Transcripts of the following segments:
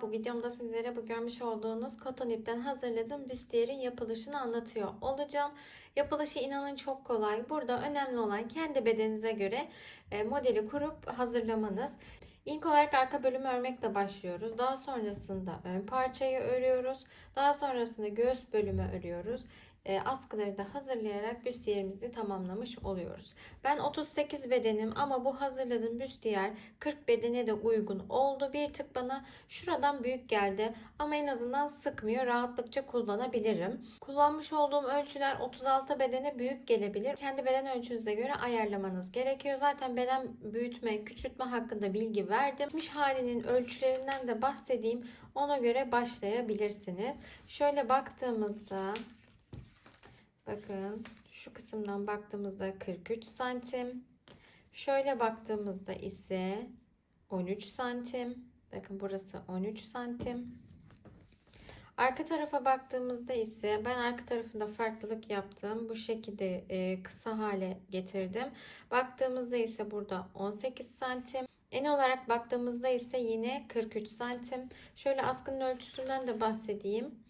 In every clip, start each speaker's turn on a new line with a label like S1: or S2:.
S1: Bu videomda sizlere bu görmüş olduğunuz koton ipten hazırladığım büstiyerin yapılışını anlatıyor olacağım. Yapılışı inanın çok kolay. Burada önemli olan kendi bedeninize göre e, modeli kurup hazırlamanız. İlk olarak arka bölümü örmekle başlıyoruz. Daha sonrasında ön parçayı örüyoruz. Daha sonrasında göğüs bölümü örüyoruz. E, askıları da hazırlayarak büstiyerimizi tamamlamış oluyoruz. Ben 38 bedenim ama bu hazırladığım büstiyer 40 bedene de uygun oldu. Bir tık bana şuradan büyük geldi ama en azından sıkmıyor. Rahatlıkça kullanabilirim. Kullanmış olduğum ölçüler 36 bedene büyük gelebilir. Kendi beden ölçünüze göre ayarlamanız gerekiyor. Zaten beden büyütme, küçültme hakkında bilgi verdim. Miş halinin ölçülerinden de bahsedeyim. Ona göre başlayabilirsiniz. Şöyle baktığımızda Bakın şu kısımdan baktığımızda 43 santim. Şöyle baktığımızda ise 13 santim. Bakın burası 13 santim. Arka tarafa baktığımızda ise ben arka tarafında farklılık yaptım. Bu şekilde e, kısa hale getirdim. Baktığımızda ise burada 18 santim. En olarak baktığımızda ise yine 43 santim. Şöyle askının ölçüsünden de bahsedeyim.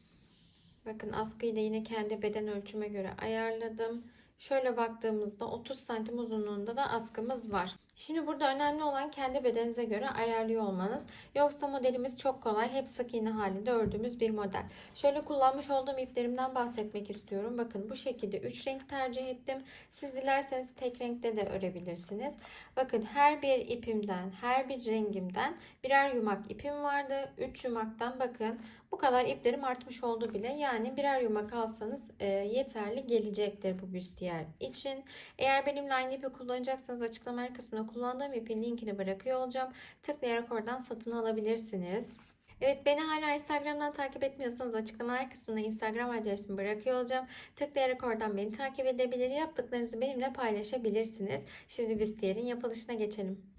S1: Bakın askıyı da yine kendi beden ölçüme göre ayarladım. Şöyle baktığımızda 30 santim uzunluğunda da askımız var. Şimdi burada önemli olan kendi bedeninize göre ayarlıyor olmanız. Yoksa modelimiz çok kolay. Hep sık iğne halinde ördüğümüz bir model. Şöyle kullanmış olduğum iplerimden bahsetmek istiyorum. Bakın bu şekilde 3 renk tercih ettim. Siz dilerseniz tek renkte de örebilirsiniz. Bakın her bir ipimden, her bir rengimden birer yumak ipim vardı. 3 yumaktan bakın bu kadar iplerim artmış oldu bile. Yani birer yumak alsanız e, yeterli gelecektir bu büstiyer için. Eğer benimle aynı ipi kullanacaksanız açıklama kısmına kullandığım ipin linkini bırakıyor olacağım. Tıklayarak oradan satın alabilirsiniz. Evet beni hala Instagram'dan takip etmiyorsanız açıklamalar kısmına Instagram adresimi bırakıyor olacağım. Tıklayarak oradan beni takip edebilir, yaptıklarınızı benimle paylaşabilirsiniz. Şimdi büstiyerin yapılışına geçelim.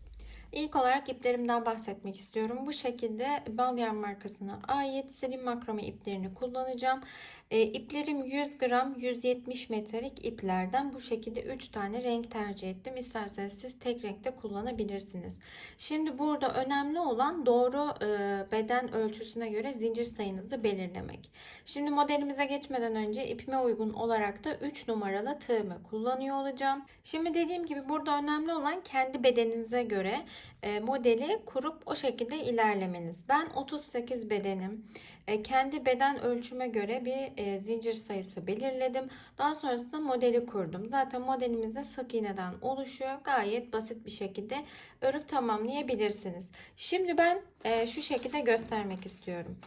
S1: İlk olarak iplerimden bahsetmek istiyorum. Bu şekilde Balyan markasına ait Slim makrome iplerini kullanacağım. E, iplerim 100 gram 170 metrelik iplerden bu şekilde 3 tane renk tercih ettim. İsterseniz siz tek renkte kullanabilirsiniz. Şimdi burada önemli olan doğru e, beden ölçüsüne göre zincir sayınızı belirlemek. Şimdi modelimize geçmeden önce ipime uygun olarak da 3 numaralı tığımı kullanıyor olacağım. Şimdi dediğim gibi burada önemli olan kendi bedeninize göre e, modeli kurup o şekilde ilerlemeniz. Ben 38 bedenim. E, kendi beden ölçüme göre bir e, zincir sayısı belirledim. Daha sonrasında modeli kurdum. Zaten modelimiz de sık iğneden oluşuyor. Gayet basit bir şekilde örüp tamamlayabilirsiniz. Şimdi ben şu şekilde göstermek istiyorum.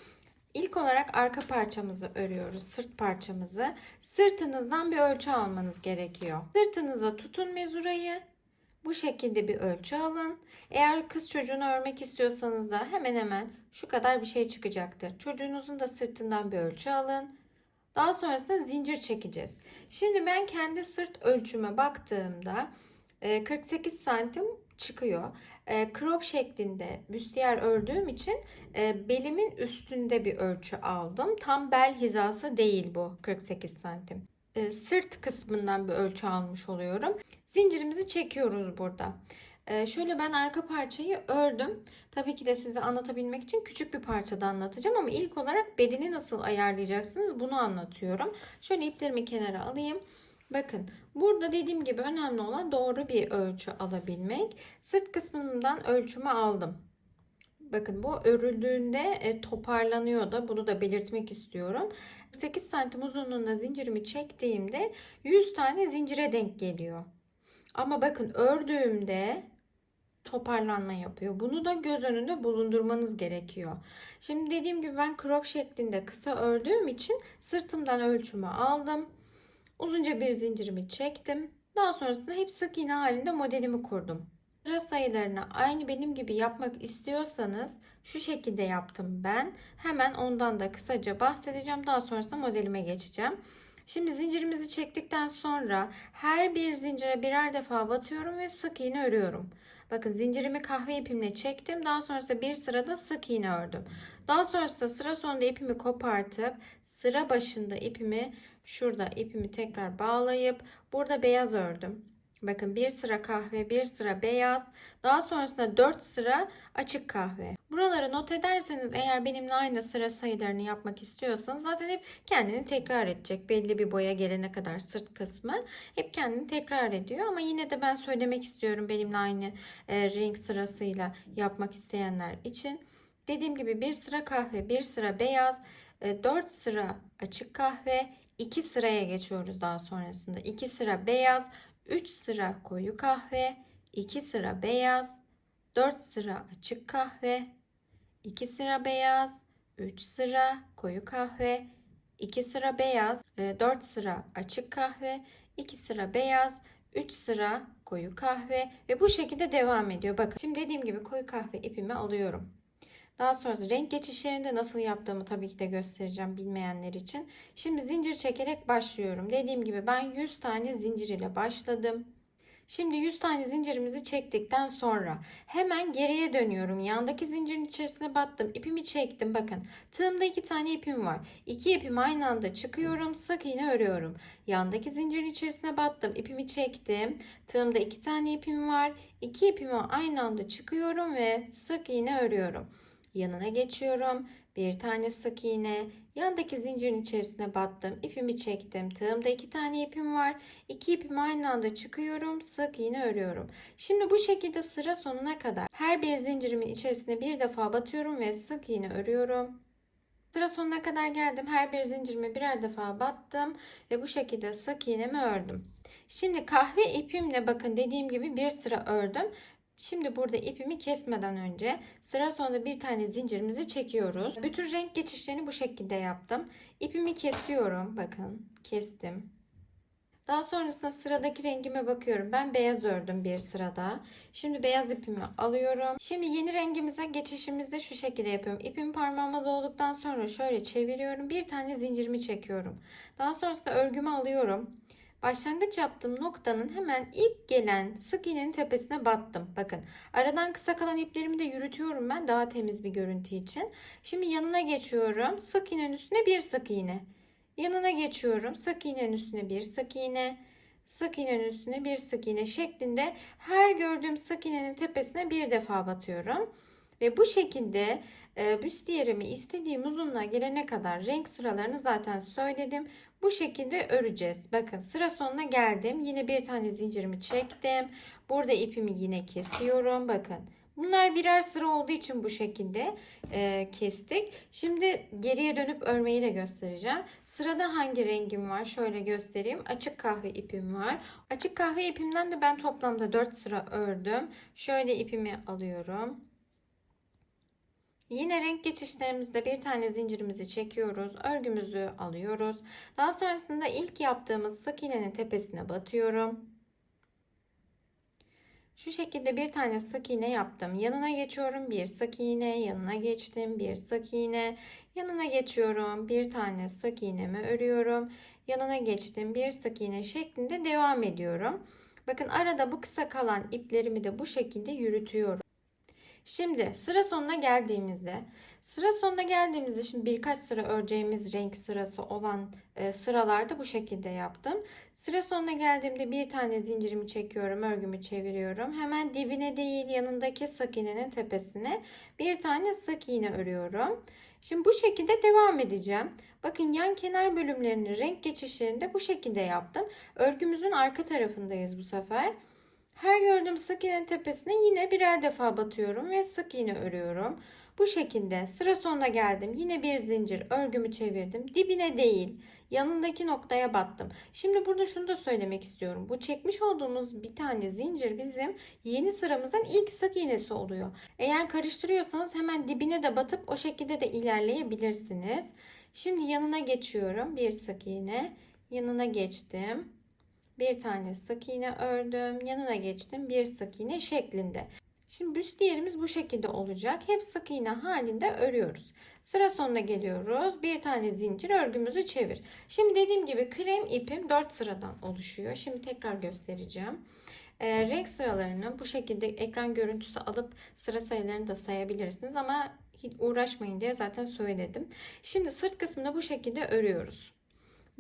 S1: İlk olarak arka parçamızı örüyoruz. Sırt parçamızı. Sırtınızdan bir ölçü almanız gerekiyor. Sırtınıza tutun mezurayı. Bu şekilde bir ölçü alın. Eğer kız çocuğunu örmek istiyorsanız da hemen hemen şu kadar bir şey çıkacaktır. Çocuğunuzun da sırtından bir ölçü alın. Daha sonrasında zincir çekeceğiz. Şimdi ben kendi sırt ölçüme baktığımda 48 e, santim çıkıyor. E, crop şeklinde büstiyer ördüğüm için e, belimin üstünde bir ölçü aldım. Tam bel hizası değil bu 48 santim. Sırt kısmından bir ölçü almış oluyorum. Zincirimizi çekiyoruz burada. Ee, şöyle ben arka parçayı ördüm. Tabii ki de size anlatabilmek için küçük bir parçada anlatacağım ama ilk olarak bedeni nasıl ayarlayacaksınız bunu anlatıyorum. Şöyle iplerimi kenara alayım. Bakın burada dediğim gibi önemli olan doğru bir ölçü alabilmek. Sırt kısmından ölçümü aldım. Bakın bu örüldüğünde e, toparlanıyor da bunu da belirtmek istiyorum. 8 santim uzunluğunda zincirimi çektiğimde 100 tane zincire denk geliyor. Ama bakın ördüğümde toparlanma yapıyor. Bunu da göz önünde bulundurmanız gerekiyor. Şimdi dediğim gibi ben crop şeklinde kısa ördüğüm için sırtımdan ölçümü aldım. Uzunca bir zincirimi çektim. Daha sonrasında hep sık iğne halinde modelimi kurdum. Sıra sayılarını aynı benim gibi yapmak istiyorsanız şu şekilde yaptım ben. Hemen ondan da kısaca bahsedeceğim. Daha sonrasında modelime geçeceğim. Şimdi zincirimizi çektikten sonra her bir zincire birer defa batıyorum ve sık iğne örüyorum. Bakın zincirimi kahve ipimle çektim. Daha sonrasında bir sırada sık iğne ördüm. Daha sonrasında sıra sonunda ipimi kopartıp sıra başında ipimi şurada ipimi tekrar bağlayıp burada beyaz ördüm. Bakın bir sıra kahve, bir sıra beyaz, daha sonrasında 4 sıra açık kahve. Buraları not ederseniz eğer benimle aynı sıra sayılarını yapmak istiyorsanız zaten hep kendini tekrar edecek. Belli bir boya gelene kadar sırt kısmı hep kendini tekrar ediyor. Ama yine de ben söylemek istiyorum benimle aynı e, renk sırasıyla yapmak isteyenler için. Dediğim gibi bir sıra kahve, bir sıra beyaz, 4 sıra açık kahve, 2 sıraya geçiyoruz daha sonrasında. 2 sıra beyaz, 3 sıra koyu kahve, 2 sıra beyaz, 4 sıra açık kahve, 2 sıra beyaz, 3 sıra koyu kahve, 2 sıra beyaz, 4 sıra açık kahve, 2 sıra beyaz, 3 sıra koyu kahve ve bu şekilde devam ediyor. Bakın şimdi dediğim gibi koyu kahve ipimi alıyorum. Daha sonra renk geçişlerinde nasıl yaptığımı tabii ki de göstereceğim bilmeyenler için. Şimdi zincir çekerek başlıyorum. Dediğim gibi ben 100 tane zincir ile başladım. Şimdi 100 tane zincirimizi çektikten sonra hemen geriye dönüyorum. Yandaki zincirin içerisine battım. ipimi çektim. Bakın tığımda iki tane ipim var. İki ipim aynı anda çıkıyorum. Sık iğne örüyorum. Yandaki zincirin içerisine battım. ipimi çektim. Tığımda iki tane ipim var. İki ipimi aynı anda çıkıyorum ve sık iğne örüyorum. Yanına geçiyorum. Bir tane sık iğne. Yandaki zincirin içerisine battım. ipimi çektim. Tığımda iki tane ipim var. İki ipim aynı anda çıkıyorum. Sık iğne örüyorum. Şimdi bu şekilde sıra sonuna kadar her bir zincirimin içerisine bir defa batıyorum ve sık iğne örüyorum. Sıra sonuna kadar geldim. Her bir zincirime birer defa battım ve bu şekilde sık iğnemi ördüm. Şimdi kahve ipimle bakın dediğim gibi bir sıra ördüm. Şimdi burada ipimi kesmeden önce sıra sonunda bir tane zincirimizi çekiyoruz. Bütün renk geçişlerini bu şekilde yaptım. İpimi kesiyorum. Bakın kestim. Daha sonrasında sıradaki rengime bakıyorum. Ben beyaz ördüm bir sırada. Şimdi beyaz ipimi alıyorum. Şimdi yeni rengimize geçişimizde şu şekilde yapıyorum. İpim parmağıma dolduktan sonra şöyle çeviriyorum. Bir tane zincirimi çekiyorum. Daha sonrasında örgümü alıyorum. Başlangıç yaptığım noktanın hemen ilk gelen sık iğnenin tepesine battım. Bakın aradan kısa kalan iplerimi de yürütüyorum ben daha temiz bir görüntü için. Şimdi yanına geçiyorum. Sık iğnenin üstüne bir sık iğne. Yanına geçiyorum. Sık iğnenin üstüne bir sık iğne. Sık iğnenin üstüne bir sık iğne şeklinde her gördüğüm sık iğnenin tepesine bir defa batıyorum. Ve bu şekilde e, büstiyerimi istediğim uzunluğa gelene kadar renk sıralarını zaten söyledim. Bu şekilde öreceğiz. Bakın sıra sonuna geldim. Yine bir tane zincirimi çektim. Burada ipimi yine kesiyorum. Bakın Bunlar birer sıra olduğu için bu şekilde e, kestik. Şimdi geriye dönüp örmeyi de göstereceğim. Sırada hangi rengim var? Şöyle göstereyim. Açık kahve ipim var. Açık kahve ipimden de ben toplamda 4 sıra ördüm. Şöyle ipimi alıyorum. Yine renk geçişlerimizde bir tane zincirimizi çekiyoruz. Örgümüzü alıyoruz. Daha sonrasında ilk yaptığımız sık iğnenin tepesine batıyorum. Şu şekilde bir tane sık iğne yaptım. Yanına geçiyorum. Bir sık iğne, yanına geçtim. Bir sık iğne, yanına geçiyorum. Bir tane sık iğnemi örüyorum. Yanına geçtim. Bir sık iğne şeklinde devam ediyorum. Bakın arada bu kısa kalan iplerimi de bu şekilde yürütüyorum. Şimdi sıra sonuna geldiğimizde sıra sonuna geldiğimizde şimdi birkaç sıra öreceğimiz renk sırası olan e, sıralarda bu şekilde yaptım. Sıra sonuna geldiğimde bir tane zincirimi çekiyorum, örgümü çeviriyorum. Hemen dibine değil yanındaki sık iğnenin tepesine bir tane sık iğne örüyorum. Şimdi bu şekilde devam edeceğim. Bakın yan kenar bölümlerini renk geçişlerinde bu şekilde yaptım. Örgümüzün arka tarafındayız bu sefer. Her gördüğüm sık iğnenin tepesine yine birer defa batıyorum ve sık iğne örüyorum. Bu şekilde sıra sonuna geldim. Yine bir zincir örgümü çevirdim. Dibine değil yanındaki noktaya battım. Şimdi burada şunu da söylemek istiyorum. Bu çekmiş olduğumuz bir tane zincir bizim yeni sıramızın ilk sık iğnesi oluyor. Eğer karıştırıyorsanız hemen dibine de batıp o şekilde de ilerleyebilirsiniz. Şimdi yanına geçiyorum. Bir sık iğne. Yanına geçtim bir tane sık iğne ördüm. Yanına geçtim bir sık iğne şeklinde. Şimdi büstiyerimiz bu şekilde olacak. Hep sık iğne halinde örüyoruz. Sıra sonuna geliyoruz. Bir tane zincir örgümüzü çevir. Şimdi dediğim gibi krem ipim 4 sıradan oluşuyor. Şimdi tekrar göstereceğim. E, renk sıralarını bu şekilde ekran görüntüsü alıp sıra sayılarını da sayabilirsiniz ama hiç uğraşmayın diye zaten söyledim. Şimdi sırt kısmını bu şekilde örüyoruz.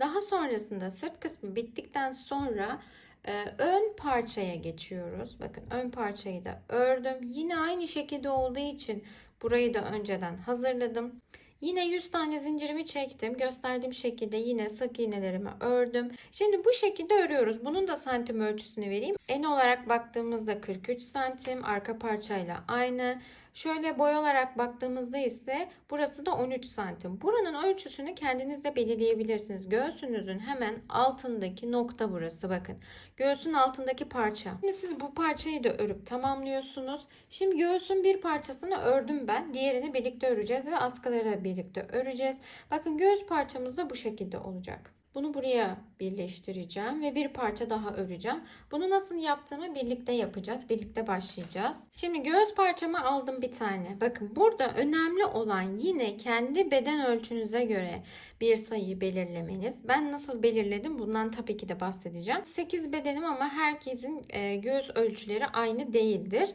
S1: Daha sonrasında sırt kısmı bittikten sonra e, ön parçaya geçiyoruz. Bakın ön parçayı da ördüm. Yine aynı şekilde olduğu için burayı da önceden hazırladım. Yine 100 tane zincirimi çektim. Gösterdiğim şekilde yine sık iğnelerimi ördüm. Şimdi bu şekilde örüyoruz. Bunun da santim ölçüsünü vereyim. En olarak baktığımızda 43 santim. Arka parçayla aynı. Şöyle boy olarak baktığımızda ise burası da 13 santim. Buranın ölçüsünü kendiniz de belirleyebilirsiniz. Göğsünüzün hemen altındaki nokta burası bakın. Göğsün altındaki parça. Şimdi siz bu parçayı da örüp tamamlıyorsunuz. Şimdi göğsün bir parçasını ördüm ben. Diğerini birlikte öreceğiz ve askıları da birlikte öreceğiz. Bakın göğüs parçamız da bu şekilde olacak. Bunu buraya birleştireceğim ve bir parça daha öreceğim. Bunu nasıl yaptığımı birlikte yapacağız. Birlikte başlayacağız. Şimdi göğüs parçamı aldım bir tane. Bakın burada önemli olan yine kendi beden ölçünüze göre bir sayıyı belirlemeniz. Ben nasıl belirledim bundan tabii ki de bahsedeceğim. 8 bedenim ama herkesin e, göğüs ölçüleri aynı değildir.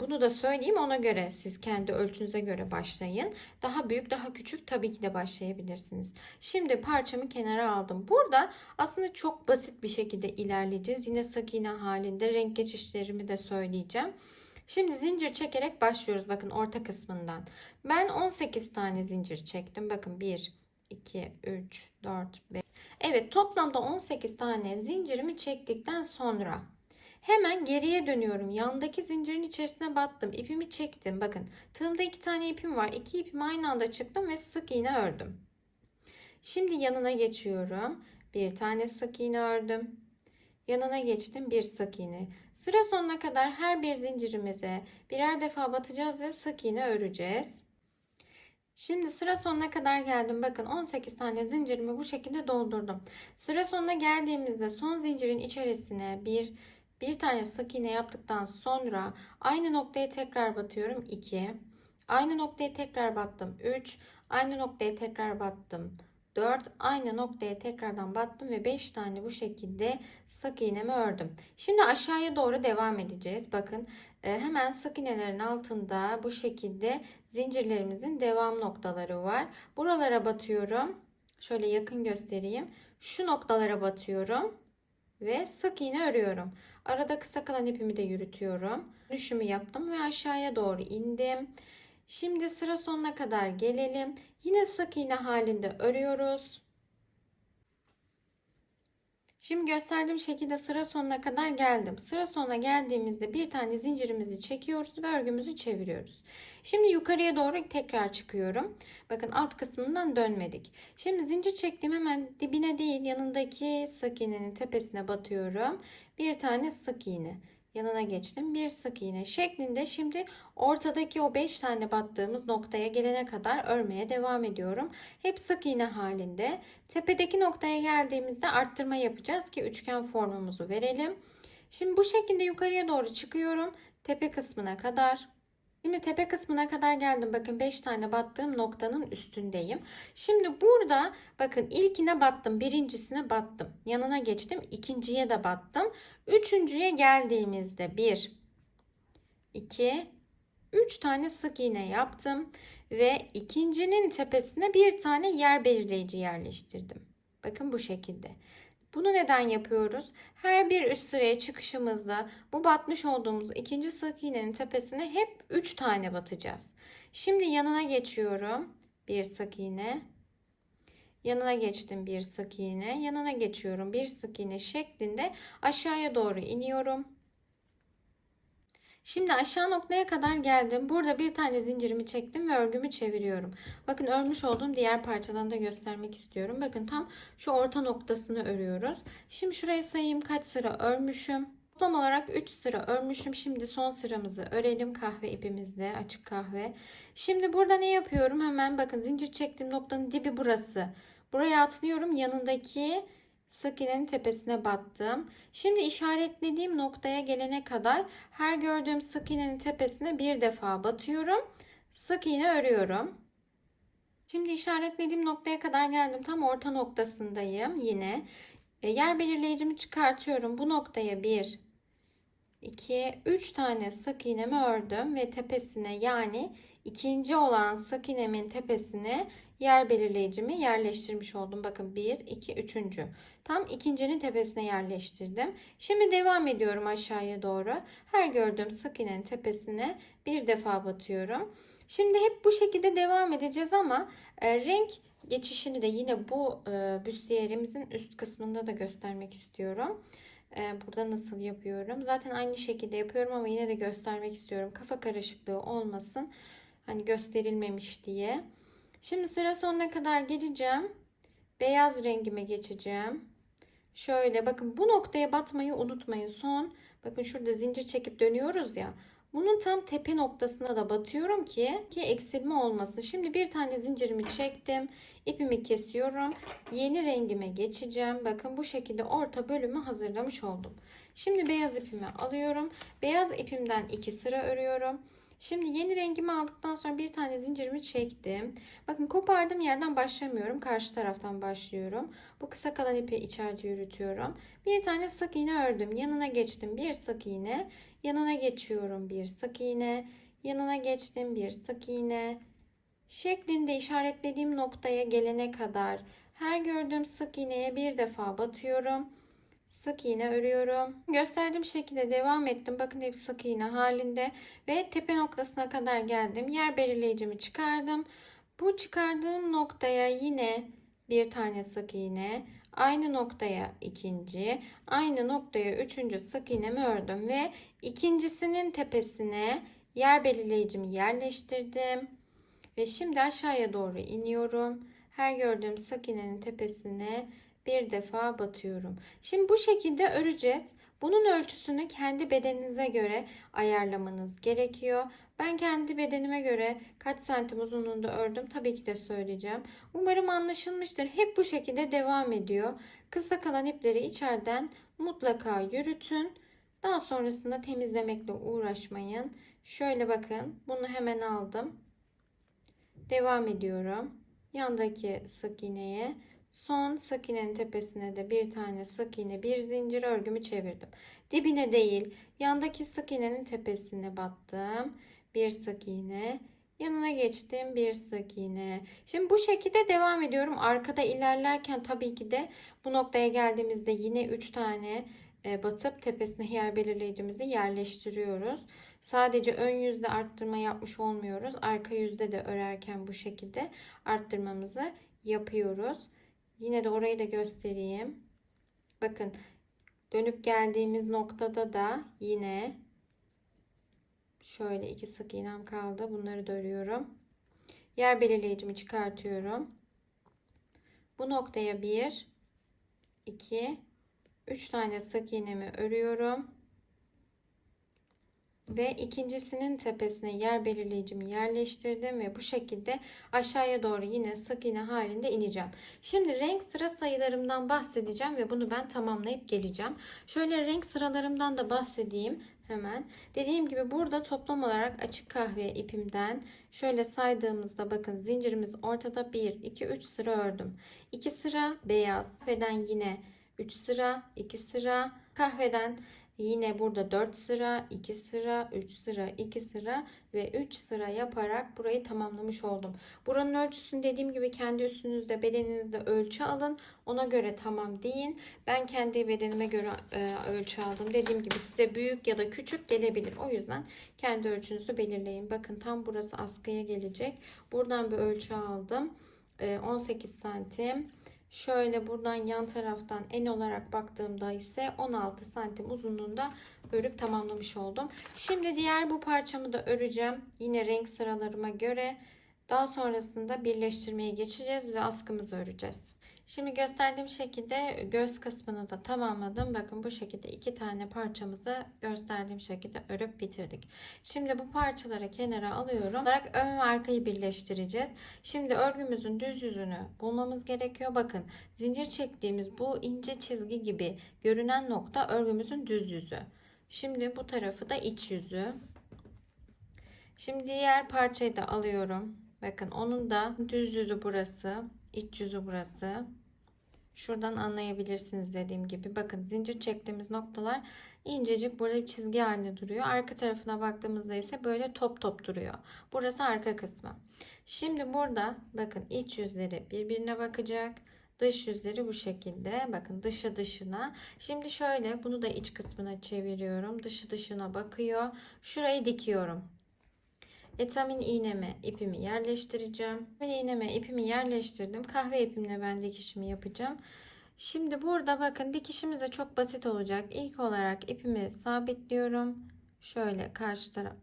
S1: Bunu da söyleyeyim ona göre siz kendi ölçünüze göre başlayın. Daha büyük daha küçük tabii ki de başlayabilirsiniz. Şimdi parçamı kenara aldım. Burada aslında çok basit bir şekilde ilerleyeceğiz. Yine sık iğne halinde renk geçişlerimi de söyleyeceğim. Şimdi zincir çekerek başlıyoruz. Bakın orta kısmından. Ben 18 tane zincir çektim. Bakın 1, 2, 3, 4, 5. Evet toplamda 18 tane zincirimi çektikten sonra hemen geriye dönüyorum. Yandaki zincirin içerisine battım. İpimi çektim. Bakın tığımda iki tane ipim var. İki ipimi aynı anda çıktım ve sık iğne ördüm. Şimdi yanına geçiyorum. Bir tane sık iğne ördüm. Yanına geçtim bir sık iğne. Sıra sonuna kadar her bir zincirimize birer defa batacağız ve sık iğne öreceğiz. Şimdi sıra sonuna kadar geldim. Bakın 18 tane zincirimi bu şekilde doldurdum. Sıra sonuna geldiğimizde son zincirin içerisine bir bir tane sık iğne yaptıktan sonra aynı noktaya tekrar batıyorum 2. Aynı noktaya tekrar battım 3. Aynı noktaya tekrar battım 4 aynı noktaya tekrardan battım ve 5 tane bu şekilde sık iğnemi ördüm. Şimdi aşağıya doğru devam edeceğiz. Bakın e, hemen sık iğnelerin altında bu şekilde zincirlerimizin devam noktaları var. Buralara batıyorum. Şöyle yakın göstereyim. Şu noktalara batıyorum ve sık iğne örüyorum. Arada kısa kalan ipimi de yürütüyorum. Düşümü yaptım ve aşağıya doğru indim. Şimdi sıra sonuna kadar gelelim. Yine sık iğne halinde örüyoruz. Şimdi gösterdiğim şekilde sıra sonuna kadar geldim. Sıra sonuna geldiğimizde bir tane zincirimizi çekiyoruz ve örgümüzü çeviriyoruz. Şimdi yukarıya doğru tekrar çıkıyorum. Bakın alt kısmından dönmedik. Şimdi zincir çektiğim hemen dibine değil yanındaki sık iğnenin tepesine batıyorum. Bir tane sık iğne yanına geçtim. Bir sık iğne şeklinde şimdi ortadaki o 5 tane battığımız noktaya gelene kadar örmeye devam ediyorum. Hep sık iğne halinde. Tepedeki noktaya geldiğimizde arttırma yapacağız ki üçgen formumuzu verelim. Şimdi bu şekilde yukarıya doğru çıkıyorum. Tepe kısmına kadar. Şimdi tepe kısmına kadar geldim. Bakın 5 tane battığım noktanın üstündeyim. Şimdi burada bakın ilkine battım. Birincisine battım. Yanına geçtim. ikinciye de battım. Üçüncüye geldiğimizde 1, 2, 3 tane sık iğne yaptım. Ve ikincinin tepesine bir tane yer belirleyici yerleştirdim. Bakın bu şekilde. Bunu neden yapıyoruz? Her bir üst sıraya çıkışımızda bu batmış olduğumuz ikinci sık iğnenin tepesine hep 3 tane batacağız. Şimdi yanına geçiyorum. Bir sık iğne. Yanına geçtim bir sık iğne. Yanına geçiyorum bir sık iğne şeklinde aşağıya doğru iniyorum. Şimdi aşağı noktaya kadar geldim. Burada bir tane zincirimi çektim ve örgümü çeviriyorum. Bakın örmüş olduğum diğer parçadan da göstermek istiyorum. Bakın tam şu orta noktasını örüyoruz. Şimdi şurayı sayayım kaç sıra örmüşüm. Toplam olarak 3 sıra örmüşüm. Şimdi son sıramızı örelim kahve ipimizle açık kahve. Şimdi burada ne yapıyorum? Hemen bakın zincir çektiğim noktanın dibi burası. Buraya atlıyorum. Yanındaki sık iğnenin tepesine battım. Şimdi işaretlediğim noktaya gelene kadar her gördüğüm sık iğnenin tepesine bir defa batıyorum. Sık iğne örüyorum. Şimdi işaretlediğim noktaya kadar geldim. Tam orta noktasındayım yine. E, yer belirleyicimi çıkartıyorum. Bu noktaya bir, iki, üç tane sık iğnemi ördüm ve tepesine yani ikinci olan sık iğnemin tepesine yer belirleyicimi yerleştirmiş oldum. Bakın 1, 2, 3. Tam ikincinin tepesine yerleştirdim. Şimdi devam ediyorum aşağıya doğru. Her gördüğüm sık iğnenin tepesine bir defa batıyorum. Şimdi hep bu şekilde devam edeceğiz ama e, renk geçişini de yine bu e, büstiyerimizin üst kısmında da göstermek istiyorum. E, burada nasıl yapıyorum? Zaten aynı şekilde yapıyorum ama yine de göstermek istiyorum. Kafa karışıklığı olmasın. Hani gösterilmemiş diye. Şimdi sıra sonuna kadar geleceğim. Beyaz rengime geçeceğim. Şöyle bakın bu noktaya batmayı unutmayın. Son bakın şurada zincir çekip dönüyoruz ya. Bunun tam tepe noktasına da batıyorum ki ki eksilme olmasın. Şimdi bir tane zincirimi çektim. ipimi kesiyorum. Yeni rengime geçeceğim. Bakın bu şekilde orta bölümü hazırlamış oldum. Şimdi beyaz ipimi alıyorum. Beyaz ipimden iki sıra örüyorum. Şimdi yeni rengimi aldıktan sonra bir tane zincirimi çektim. Bakın kopardığım yerden başlamıyorum. Karşı taraftan başlıyorum. Bu kısa kalan ipi içeride yürütüyorum. Bir tane sık iğne ördüm. Yanına geçtim. Bir sık iğne. Yanına geçiyorum. Bir sık iğne. Yanına geçtim. Bir sık iğne. Şeklinde işaretlediğim noktaya gelene kadar her gördüğüm sık iğneye bir defa batıyorum sık iğne örüyorum. Gösterdiğim şekilde devam ettim. Bakın hep sık iğne halinde ve tepe noktasına kadar geldim. Yer belirleyicimi çıkardım. Bu çıkardığım noktaya yine bir tane sık iğne, aynı noktaya ikinci, aynı noktaya üçüncü sık iğnemi ördüm ve ikincisinin tepesine yer belirleyicimi yerleştirdim. Ve şimdi aşağıya doğru iniyorum. Her gördüğüm sık iğnenin tepesine bir defa batıyorum. Şimdi bu şekilde öreceğiz. Bunun ölçüsünü kendi bedeninize göre ayarlamanız gerekiyor. Ben kendi bedenime göre kaç santim uzunluğunda ördüm tabii ki de söyleyeceğim. Umarım anlaşılmıştır. Hep bu şekilde devam ediyor. Kısa kalan ipleri içeriden mutlaka yürütün. Daha sonrasında temizlemekle uğraşmayın. Şöyle bakın bunu hemen aldım. Devam ediyorum. Yandaki sık iğneye Son sık iğnenin tepesine de bir tane sık iğne bir zincir örgümü çevirdim. Dibine değil yandaki sık iğnenin tepesine battım. Bir sık iğne yanına geçtim bir sık iğne. Şimdi bu şekilde devam ediyorum. Arkada ilerlerken tabii ki de bu noktaya geldiğimizde yine 3 tane e, batıp tepesine yer belirleyicimizi yerleştiriyoruz. Sadece ön yüzde arttırma yapmış olmuyoruz. Arka yüzde de örerken bu şekilde arttırmamızı yapıyoruz. Yine de orayı da göstereyim. Bakın dönüp geldiğimiz noktada da yine şöyle iki sık iğnem kaldı. Bunları da örüyorum. Yer belirleyicimi çıkartıyorum. Bu noktaya bir, iki, üç tane sık iğnemi örüyorum ve ikincisinin tepesine yer belirleyicimi yerleştirdim ve bu şekilde aşağıya doğru yine sık iğne halinde ineceğim. Şimdi renk sıra sayılarımdan bahsedeceğim ve bunu ben tamamlayıp geleceğim. Şöyle renk sıralarımdan da bahsedeyim hemen. Dediğim gibi burada toplam olarak açık kahve ipimden şöyle saydığımızda bakın zincirimiz ortada 1 2 3 sıra ördüm. 2 sıra beyaz kahveden yine 3 sıra 2 sıra kahveden Yine burada 4 sıra, 2 sıra, 3 sıra, 2 sıra ve 3 sıra yaparak burayı tamamlamış oldum. Buranın ölçüsünü dediğim gibi kendi üstünüzde bedeninizde ölçü alın. Ona göre tamam deyin. Ben kendi bedenime göre e, ölçü aldım. Dediğim gibi size büyük ya da küçük gelebilir. O yüzden kendi ölçünüzü belirleyin. Bakın tam burası askıya gelecek. Buradan bir ölçü aldım. E, 18 santim. Şöyle buradan yan taraftan en olarak baktığımda ise 16 santim uzunluğunda örüp tamamlamış oldum. Şimdi diğer bu parçamı da öreceğim. Yine renk sıralarıma göre. Daha sonrasında birleştirmeye geçeceğiz ve askımızı öreceğiz. Şimdi gösterdiğim şekilde göz kısmını da tamamladım. Bakın bu şekilde iki tane parçamızı gösterdiğim şekilde örüp bitirdik. Şimdi bu parçaları kenara alıyorum. Olarak ön ve arkayı birleştireceğiz. Şimdi örgümüzün düz yüzünü bulmamız gerekiyor. Bakın zincir çektiğimiz bu ince çizgi gibi görünen nokta örgümüzün düz yüzü. Şimdi bu tarafı da iç yüzü. Şimdi diğer parçayı da alıyorum. Bakın onun da düz yüzü burası, iç yüzü burası. Şuradan anlayabilirsiniz dediğim gibi. Bakın zincir çektiğimiz noktalar incecik burada bir çizgi halinde duruyor. Arka tarafına baktığımızda ise böyle top top duruyor. Burası arka kısmı. Şimdi burada bakın iç yüzleri birbirine bakacak. Dış yüzleri bu şekilde. Bakın dışı dışına. Şimdi şöyle bunu da iç kısmına çeviriyorum. Dışı dışına bakıyor. Şurayı dikiyorum. Etamin iğneme ipimi yerleştireceğim. Ben iğneme ipimi yerleştirdim. Kahve ipimle ben dikişimi yapacağım. Şimdi burada bakın dikişimiz de çok basit olacak. İlk olarak ipimi sabitliyorum. Şöyle karşı taraf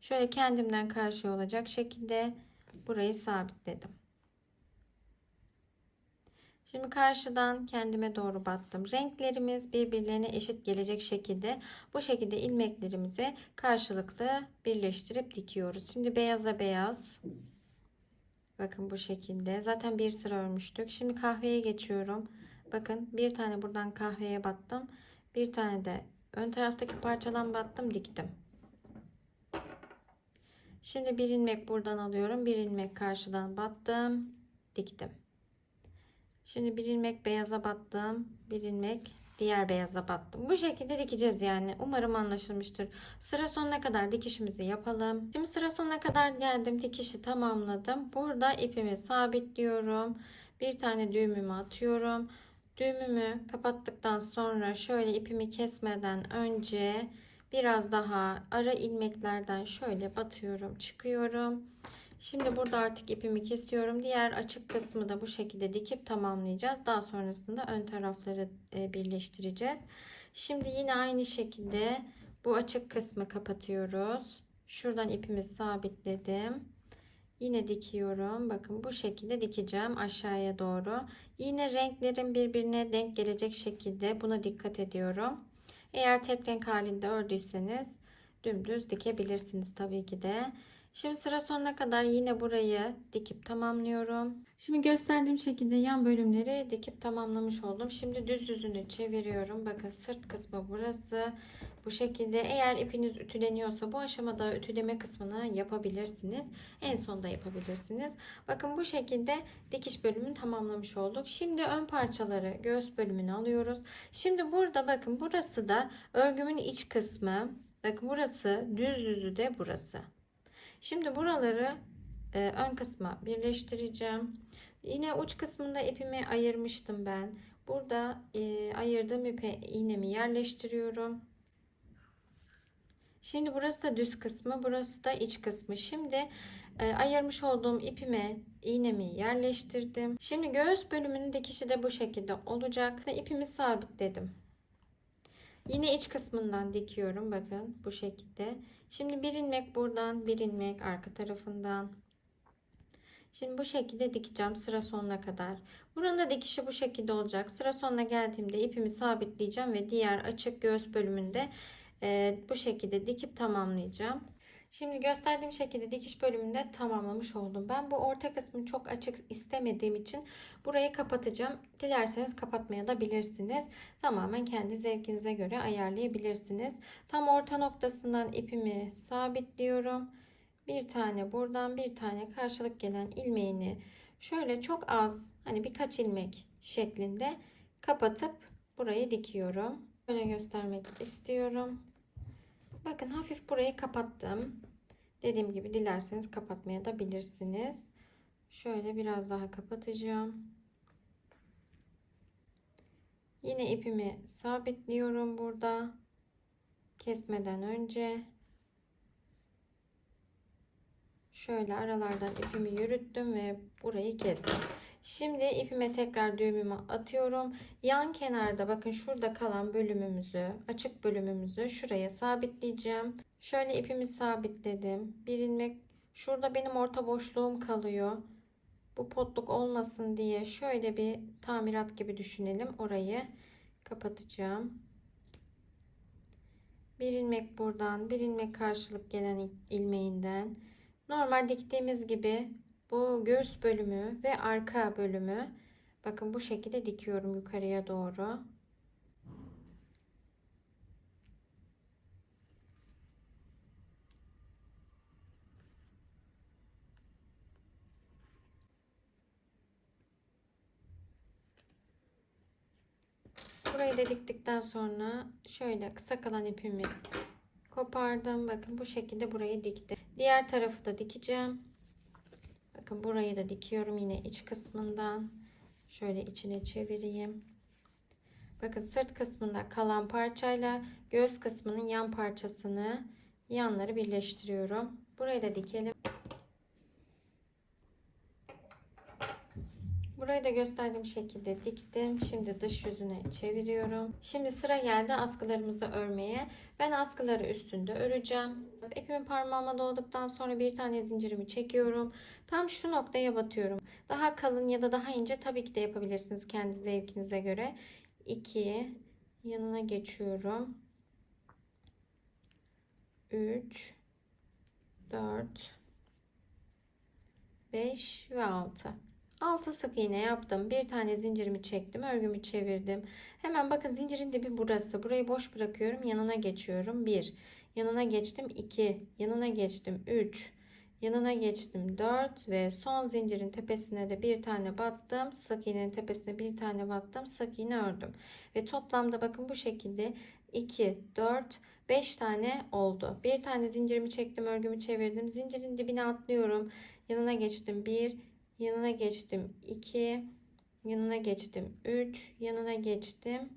S1: şöyle kendimden karşıya olacak şekilde burayı sabitledim. Şimdi karşıdan kendime doğru battım. Renklerimiz birbirlerine eşit gelecek şekilde bu şekilde ilmeklerimizi karşılıklı birleştirip dikiyoruz. Şimdi beyaza beyaz. Bakın bu şekilde. Zaten bir sıra örmüştük. Şimdi kahveye geçiyorum. Bakın bir tane buradan kahveye battım. Bir tane de ön taraftaki parçadan battım diktim. Şimdi bir ilmek buradan alıyorum. Bir ilmek karşıdan battım. Diktim. Şimdi bir ilmek beyaza battım. Bir ilmek diğer beyaza battım. Bu şekilde dikeceğiz yani. Umarım anlaşılmıştır. Sıra sonuna kadar dikişimizi yapalım. Şimdi sıra sonuna kadar geldim. Dikişi tamamladım. Burada ipimi sabitliyorum. Bir tane düğümümü atıyorum. Düğümümü kapattıktan sonra şöyle ipimi kesmeden önce biraz daha ara ilmeklerden şöyle batıyorum, çıkıyorum. Şimdi burada artık ipimi kesiyorum. Diğer açık kısmı da bu şekilde dikip tamamlayacağız. Daha sonrasında ön tarafları e, birleştireceğiz. Şimdi yine aynı şekilde bu açık kısmı kapatıyoruz. Şuradan ipimi sabitledim. Yine dikiyorum. Bakın bu şekilde dikeceğim aşağıya doğru. Yine renklerin birbirine denk gelecek şekilde buna dikkat ediyorum. Eğer tek renk halinde ördüyseniz dümdüz dikebilirsiniz tabii ki de. Şimdi sıra sonuna kadar yine burayı dikip tamamlıyorum. Şimdi gösterdiğim şekilde yan bölümleri dikip tamamlamış oldum. Şimdi düz yüzünü çeviriyorum. Bakın sırt kısmı burası. Bu şekilde eğer ipiniz ütüleniyorsa bu aşamada ütüleme kısmını yapabilirsiniz. En sonda yapabilirsiniz. Bakın bu şekilde dikiş bölümünü tamamlamış olduk. Şimdi ön parçaları göğüs bölümünü alıyoruz. Şimdi burada bakın burası da örgümün iç kısmı. Bakın burası düz yüzü de burası. Şimdi buraları e, ön kısma birleştireceğim. Yine uç kısmında ipimi ayırmıştım ben. Burada e, ayırdığım ipe iğnemi yerleştiriyorum. Şimdi burası da düz kısmı, burası da iç kısmı. Şimdi e, ayırmış olduğum ipime iğnemi yerleştirdim. Şimdi göğüs bölümünün dikişi de bu şekilde olacak. İpimi sabitledim. Yine iç kısmından dikiyorum bakın bu şekilde. Şimdi bir ilmek buradan bir ilmek arka tarafından. Şimdi bu şekilde dikeceğim sıra sonuna kadar. Buranın da dikişi bu şekilde olacak. Sıra sonuna geldiğimde ipimi sabitleyeceğim ve diğer açık göğüs bölümünde e, bu şekilde dikip tamamlayacağım. Şimdi gösterdiğim şekilde dikiş bölümünde tamamlamış oldum. Ben bu orta kısmını çok açık istemediğim için burayı kapatacağım. Dilerseniz kapatmaya da bilirsiniz. Tamamen kendi zevkinize göre ayarlayabilirsiniz. Tam orta noktasından ipimi sabitliyorum. Bir tane buradan bir tane karşılık gelen ilmeğini şöyle çok az hani birkaç ilmek şeklinde kapatıp burayı dikiyorum. Böyle göstermek istiyorum. Bakın hafif burayı kapattım. Dediğim gibi dilerseniz kapatmaya da bilirsiniz. Şöyle biraz daha kapatacağım. Yine ipimi sabitliyorum burada. Kesmeden önce. Şöyle aralardan ipimi yürüttüm ve burayı kestim. Şimdi ipime tekrar düğümümü atıyorum. Yan kenarda bakın şurada kalan bölümümüzü, açık bölümümüzü şuraya sabitleyeceğim. Şöyle ipimi sabitledim. Bir ilmek şurada benim orta boşluğum kalıyor. Bu potluk olmasın diye şöyle bir tamirat gibi düşünelim. Orayı kapatacağım. Bir ilmek buradan, bir ilmek karşılık gelen ilmeğinden. Normal diktiğimiz gibi bu göğüs bölümü ve arka bölümü bakın bu şekilde dikiyorum yukarıya doğru. Burayı da diktikten sonra şöyle kısa kalan ipimi kopardım. Bakın bu şekilde burayı diktim. Diğer tarafı da dikeceğim. Bakın burayı da dikiyorum yine iç kısmından. Şöyle içine çevireyim. Bakın sırt kısmında kalan parçayla göğüs kısmının yan parçasını yanları birleştiriyorum. Burayı da dikelim. Burayı da gösterdiğim şekilde diktim. Şimdi dış yüzüne çeviriyorum. Şimdi sıra geldi askılarımızı örmeye. Ben askıları üstünde öreceğim. İpimi parmağıma dolduktan sonra bir tane zincirimi çekiyorum. Tam şu noktaya batıyorum. Daha kalın ya da daha ince tabii ki de yapabilirsiniz kendi zevkinize göre. 2 yanına geçiyorum. 3 4 5 ve 6 6 sık iğne yaptım. Bir tane zincirimi çektim. Örgümü çevirdim. Hemen bakın zincirin dibi burası. Burayı boş bırakıyorum. Yanına geçiyorum. 1. Yanına geçtim. 2. Yanına geçtim. 3. Yanına geçtim 4 ve son zincirin tepesine de bir tane battım. Sık iğnenin tepesine bir tane battım. Sık iğne ördüm. Ve toplamda bakın bu şekilde 2, 4, 5 tane oldu. Bir tane zincirimi çektim. Örgümü çevirdim. Zincirin dibine atlıyorum. Yanına geçtim. 1, yanına geçtim. 2 yanına geçtim. 3 yanına geçtim.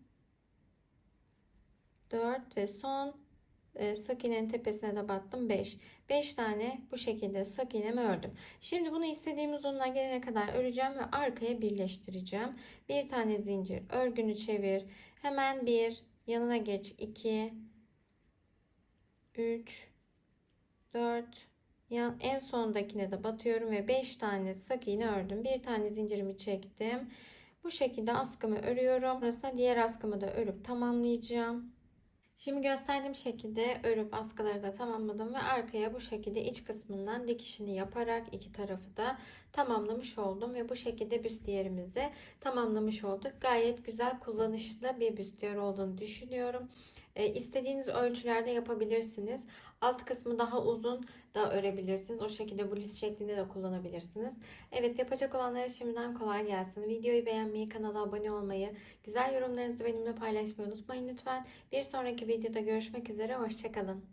S1: 4 ve son e, sık tepesine de battım 5 5 tane bu şekilde sık ördüm. Şimdi bunu istediğim uzunluğa gelene kadar öreceğim ve arkaya birleştireceğim. Bir tane zincir örgünü çevir. Hemen bir yanına geç. 2 3 4 Yan, en sondakine de batıyorum ve 5 tane sık iğne ördüm. Bir tane zincirimi çektim. Bu şekilde askımı örüyorum. Sonrasında diğer askımı da örüp tamamlayacağım. Şimdi gösterdiğim şekilde örüp askıları da tamamladım ve arkaya bu şekilde iç kısmından dikişini yaparak iki tarafı da tamamlamış oldum ve bu şekilde büstiyerimizi tamamlamış olduk. Gayet güzel kullanışlı bir büstiyer olduğunu düşünüyorum. E, istediğiniz ölçülerde yapabilirsiniz. Alt kısmı daha uzun da örebilirsiniz. O şekilde bluz şeklinde de kullanabilirsiniz. Evet yapacak olanlara şimdiden kolay gelsin. Videoyu beğenmeyi, kanala abone olmayı, güzel yorumlarınızı benimle paylaşmayı unutmayın lütfen. Bir sonraki videoda görüşmek üzere. Hoşçakalın.